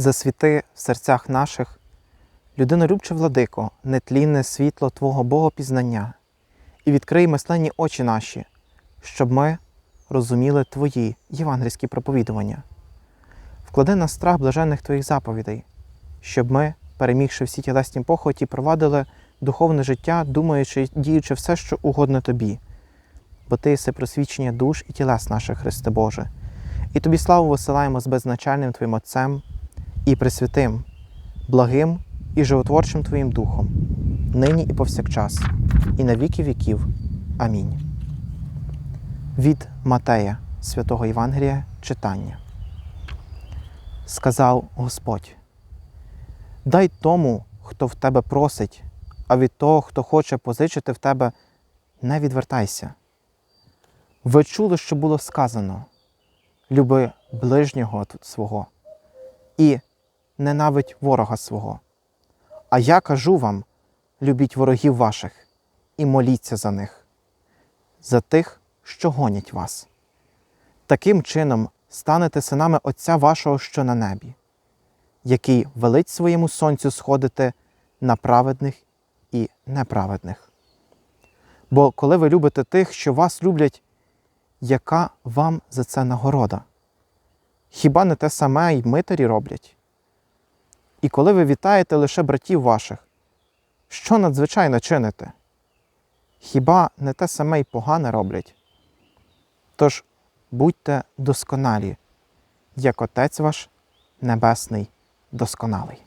засвіти в серцях наших, людинолюбче владико, нетлінне світло Твого Богопізнання, і відкрий мисленні очі наші, щоб ми розуміли Твої євангельські проповідування. Вклади на страх блаженних Твоїх заповідей, щоб ми, перемігши всі тілесні похоті, провадили духовне життя, думаючи, діючи все, що угодно Тобі, бо Ти єси просвічення душ і тілес наших, Христе Боже. І тобі славу висилаємо з беззначальним Твоїм Отцем і Пресвятим, благим і животворчим Твоїм Духом, нині і повсякчас, і на віки віків. Амінь. Від Матея, святого Євангелія, читання. Сказав Господь: Дай тому, хто в тебе просить, а від того, хто хоче позичити в тебе, не відвертайся. Ви чули, що було сказано люби ближнього свого і ненавидь ворога свого. А я кажу вам: любіть ворогів ваших і моліться за них, за тих, що гонять вас. Таким чином станете синами Отця вашого, що на небі, який велить своєму сонцю сходити на праведних і неправедних. Бо коли ви любите тих, що вас люблять, яка вам за це нагорода? Хіба не те саме й митарі роблять? І коли ви вітаєте лише братів ваших, що надзвичайно чините? Хіба не те саме й погане роблять? Тож будьте досконалі, як Отець ваш Небесний досконалий.